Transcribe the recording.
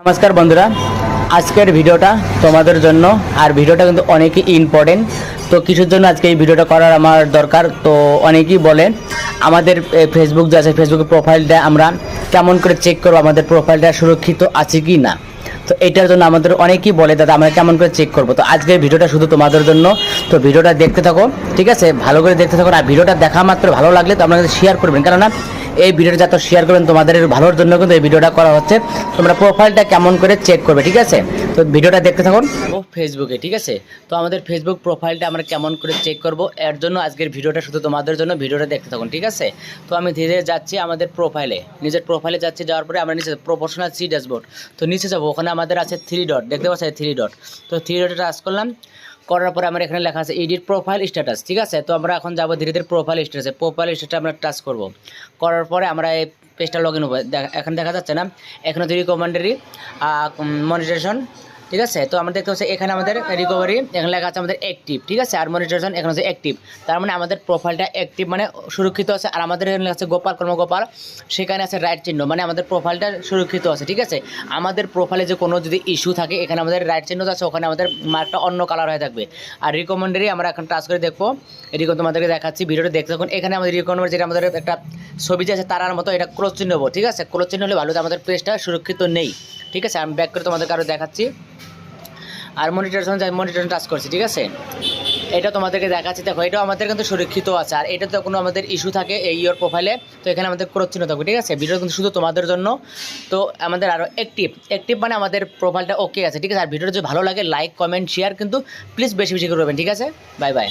নমস্কার বন্ধুরা, আজকের ভিডিওটা তোমাদের জন্য, আর ভিডিওটা কিন্তু অনেকই ইম্পর্টেন্ট তো কিছুর জন্য আজকে এই ভিডিওটা করার আমার দরকার, তো অনেকেই বলে, আমাদের ফেসবুক যে আছে ফেসবুকের প্রোফাইলটা আমরা কেমন করে চেক করব, আমাদের প্রোফাইলটা সুরক্ষিত আছে কি না? তো এটার জন্য আমাদের অনেকেই বলে, দাদা, আমরা কেমন করে চেক করব? তো আজকের ভিডিওটা শুধু তোমাদের জন্য, তো ভিডিওটা দেখতে থাকো, ঠিক আছে? ভালো করে দেখতে থাকো, আর ভিডিওটা দেখা মাত্র ভালো লাগলে তো আপনারা শেয়ার করবেন। কেননা এই ভিডিওটা যত শেয়ার করবেন তোমাদের ভালোর জন্য কিন্তু এই ভিডিওটা করা হচ্ছে। তোমরা প্রোফাইলটা কেমন করে চেক করবে, ঠিক আছে? তো ভিডিওটা দেখতে থাকুন। ও ফেসবুকে ঠিক আছে? তো আমাদের ফেসবুক প্রোফাইলটা আমরা কেমন করে চেক করব, এর জন্য আজকের ভিডিওটা শুধু তোমাদের জন্য ভিডিওটা দেখতে থাকুন, ঠিক আছে? তো আমি ধীরে ধীরে যাচ্ছি আমাদের প্রোফাইলে নিজের প্রোফাইলে যাচ্ছি, যাওয়ার পরে আমরা নিচে প্রফেশনাল সি ড্যাশবোর্ড তো নিচে যাব, ওখানে আমাদের আছে থ্রি ডট দেখতে পাচ্ছি? থ্রি ডট তো থ্রি ডটে টাচ করলাম। করার পরে আমার এখানে লেখা আছে এডিট প্রোফাইল স্ট্যাটাস ঠিক আছে? তো আমরা এখন যাব ধীরে ধীরে প্রোফাইল স্ট্যাটাসে প্রোফাইল স্ট্যাটাস আমরা টাচ করব। করার পরে আমরা এই পেজটা লগ ইন হব। এখানে দেখা যাচ্ছে না? এখানে তো রিকমেন্ডারি মনিটাইজেশন ঠিক আছে? তো আমরা দেখতে পাচ্ছি এখানে আমাদের রিকভারি এখানে লেখা আছে আমাদের অ্যাক্টিভ ঠিক আছে? আর মনিটাইজেশন এখানে হচ্ছে অ্যাক্টিভ তার মানে আমাদের প্রোফাইলটা অ্যাক্টিভ মানে সুরক্ষিত আছে। আর আমাদের এখানে আছে গোপাল কর্মগোপাল। সেখানে আছে রাইট চিহ্ন মানে আমাদের প্রোফাইলটা সুরক্ষিত আছে, ঠিক আছে? আমাদের প্রোফাইলে যে কোনো যদি ইস্যু থাকে, এখানে আমাদের রাইট চিহ্ন আছে, ওখানে আমাদের মার্কটা অন্য কালার হয়ে থাকবে। আর রিকমেন্ডারি আমরা এখন টাচ করে দেখব। এরকম তোমাদেরকে দেখাচ্ছি ভিডিওটা, দেখতে থাকুন। এখানে আমাদের রিকমেন্ডারি যেটা আমাদের একটা ছবি যে আছে, তারার মতো এটা ক্রোজ চিহ্ন ঠিক আছে? ক্রোজ চিহ্ন হলে ভালো, আমাদের পেজটা সুরক্ষিত নেই। ঠিক আছে? আমি ব্যাক করে তোমাদের আরও দেখাচ্ছি। আর মনিটরেশন মনিটর টাচ করছি, ঠিক আছে? এটা তোমাদেরকে দেখাচ্ছি। দেখো, এটাও আমাদের কিন্তু সুরক্ষিত আছে, আর এটাতে কোনো আমাদের ইস্যু থাকে এই ইয়োর প্রোফাইলে তো এখানে আমাদের চিহ্ন থাকবে, ঠিক আছে? ভিডিও কিন্তু শুধু তোমাদের জন্য। তো আমাদের আরও অ্যাক্টিভ অ্যাক্টিভ মানে আমাদের প্রোফাইলটা ওকে আছে, ঠিক আছে? আর ভিডিওটা যদি ভালো লাগে লাইক কমেন্ট শেয়ার কিন্তু প্লিজ বেশি বেশি করবেন, ঠিক আছে? Bye bye